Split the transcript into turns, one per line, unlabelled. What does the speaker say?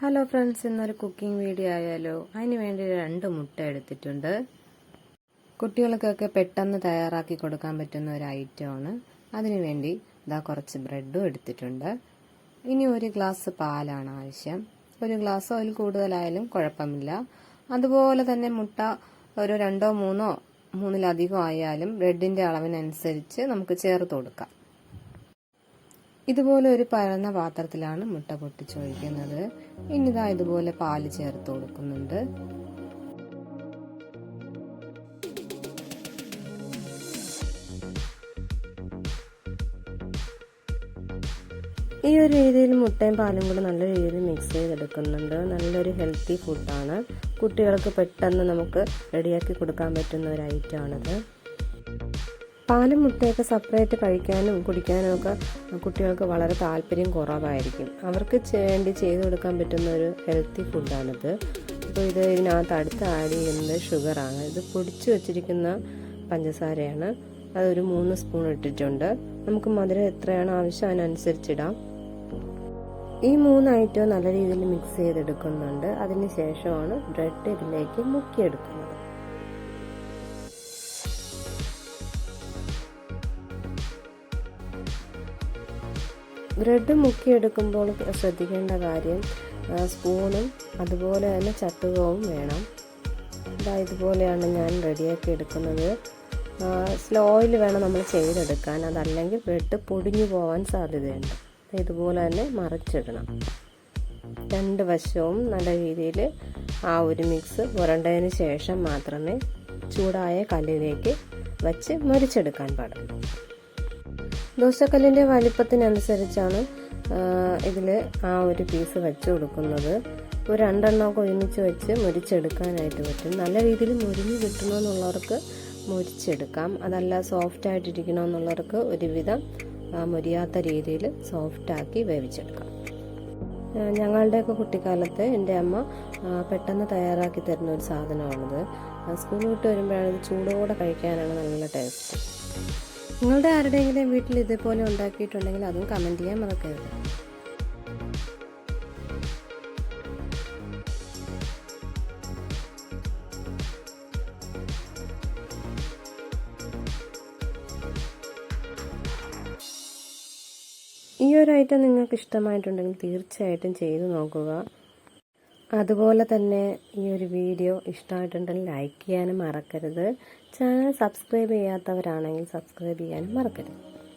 Hello friends ഇന്നൊരു cooking video ആയാലോ? അതിന് വേണ്ടി രണ്ട് മുട്ട എടുത്തിട്ടുണ്ട്. കുട്ടികൾക്കൊക്കെ പെട്ടെന്ന് തയ്യാറാക്കി കൊടുക്കാൻ പറ്റുന്ന ഒരു ഐറ്റമാണ് അതിനുവേണ്ടി ഇതാ കുറച്ച് ബ്രെഡും എടുത്തിട്ടുണ്ട്. ഇനി ഒരു ഗ്ലാസ് പാലാണ് ആവശ്യം. ഒരു ഗ്ലാസ് അതിൽ കൂടുതലായാലും കുഴപ്പമില്ല. അതുപോലെ തന്നെ മുട്ട ഒരു രണ്ടോ മൂന്നോ മൂന്നിലധികം ആയാലും ബ്രെഡിന്റെ അളവിനനുസരിച്ച് നമുക്ക് ചേർത്ത് കൊടുക്കാം. ഇതുപോലെ ഒരു പരന്ന പാത്രത്തിലാണ് മുട്ട പൊട്ടിച്ചൊഴിക്കുന്നത്. ഇനിതാ ഇതുപോലെ പാൽ ചേർത്ത് കൊടുക്കുന്നുണ്ട്. ഈ ഒരു രീതിയിൽ മുട്ടയും പാലും കൂടെ നല്ല രീതിയിൽ മിക്സ് ചെയ്തെടുക്കുന്നുണ്ട്. നല്ലൊരു ഹെൽത്തി ഫുഡാണ് കുട്ടികൾക്ക് പെട്ടെന്ന് നമുക്ക് റെഡിയാക്കി കൊടുക്കാൻ പറ്റുന്ന ഒരു ഐറ്റമാണിത് പാലും മുട്ടയൊക്കെ സെപ്പറേറ്റ് കഴിക്കാനും കുടിക്കാനും ഒക്കെ കുട്ടികൾക്ക് വളരെ താല്പര്യം കുറവായിരിക്കും. അവർക്ക് വേണ്ടി ചെയ്തു കൊടുക്കാൻ പറ്റുന്ന ഒരു ഹെൽത്തി ഫുഡാണിത് അപ്പോൾ ഇത് ഇതിനകത്ത് അടുത്ത് ആഡ് ചെയ്യുന്നത് ഷുഗറാണ് ഇത് പൊടിച്ചു വെച്ചിരിക്കുന്ന പഞ്ചസാരയാണ്. അതൊരു മൂന്ന് സ്പൂൺ ഇട്ടിട്ടുണ്ട്. നമുക്ക് മധുരം എത്രയാണ് ആവശ്യം അതിനനുസരിച്ചിടാം ഈ മൂന്ന് ഐറ്റവും നല്ല രീതിയിൽ മിക്സ് ചെയ്തെടുക്കുന്നുണ്ട്. അതിന് ശേഷമാണ് ബ്രെഡ് ഇതിലേക്ക് മുക്കിയെടുക്കുന്നത്. ബ്രെഡ് മുക്കിയെടുക്കുമ്പോൾ ശ്രദ്ധിക്കേണ്ട കാര്യം സ്പൂണും അതുപോലെ തന്നെ ചട്ടുകവും വേണം. ഇതാ ഇതുപോലെയാണ് ഞാൻ റെഡിയാക്കി എടുക്കുന്നത്. സ്ലോയിൽ വേണം നമ്മൾ ചെയ്തെടുക്കാൻ. അതല്ലെങ്കിൽ ബ്രെഡ് പൊടിഞ്ഞു പോകാൻ സാധ്യതയുണ്ട്. ഇതുപോലെ തന്നെ മറിച്ചിടണം. രണ്ട് വശവും നല്ല രീതിയിൽ ആ ഒരു മിക്സ് പുരണ്ടതിന് ശേഷം മാത്രമേ ചൂടായ കല്ലിലേക്ക് വച്ച് മുരിച്ചെടുക്കാൻ പാടുള്ളൂ. ദോശക്കല്ലിന്റെ വലിപ്പത്തിനനുസരിച്ചാണ് ഇതിൽ ആ ഒരു പീസ് വെച്ച് കൊടുക്കുന്നത്. ഒരു രണ്ടെണ്ണമൊക്കെ ഒരുമിച്ച് വെച്ച് മുരിച്ചെടുക്കാനായിട്ട് പറ്റും. നല്ല രീതിയിൽ മുരിഞ്ഞ് കിട്ടണമെന്നുള്ളവർക്ക് മുരിച്ചെടുക്കാം. അതല്ല സോഫ്റ്റ് ആയിട്ടിരിക്കണമെന്നുള്ളവർക്ക് ഒരുവിധം മുരിയാത്ത രീതിയിൽ സോഫ്റ്റാക്കി വേവിച്ചെടുക്കാം. ഞങ്ങളുടെയൊക്കെ കുട്ടിക്കാലത്ത് എന്റെ അമ്മ പെട്ടെന്ന് തയ്യാറാക്കി തരുന്ന ഒരു സാധനമാണിത്. സ്കൂളിൽ വിട്ട് വരുമ്പോഴാണ് ചൂടോടെ കഴിക്കാനാണ് നല്ല ടേസ്റ്റ് നിങ്ങളുടെ ആരുടെയെങ്കിലും വീട്ടിൽ ഇതേപോലെ ഉണ്ടാക്കിയിട്ടുണ്ടെങ്കിൽ അതും കമന്റ് ചെയ്യാൻ മറക്കരുത്. ഈ ഒരു ഐറ്റം നിങ്ങൾക്ക് ഇഷ്ടമായിട്ടുണ്ടെങ്കിൽ തീർച്ചയായിട്ടും ചെയ്തു നോക്കുക. അതുപോലെ തന്നെ ഈ ഒരു വീഡിയോ ഇഷ്ടമായിട്ടുണ്ടെങ്കിൽ ലൈക്ക് ചെയ്യാനും മറക്കരുത്. ചാനൽ സബ്സ്ക്രൈബ് ചെയ്യാത്തവരാണെങ്കിൽ സബ്സ്ക്രൈബ് ചെയ്യാനും മറക്കരുത്.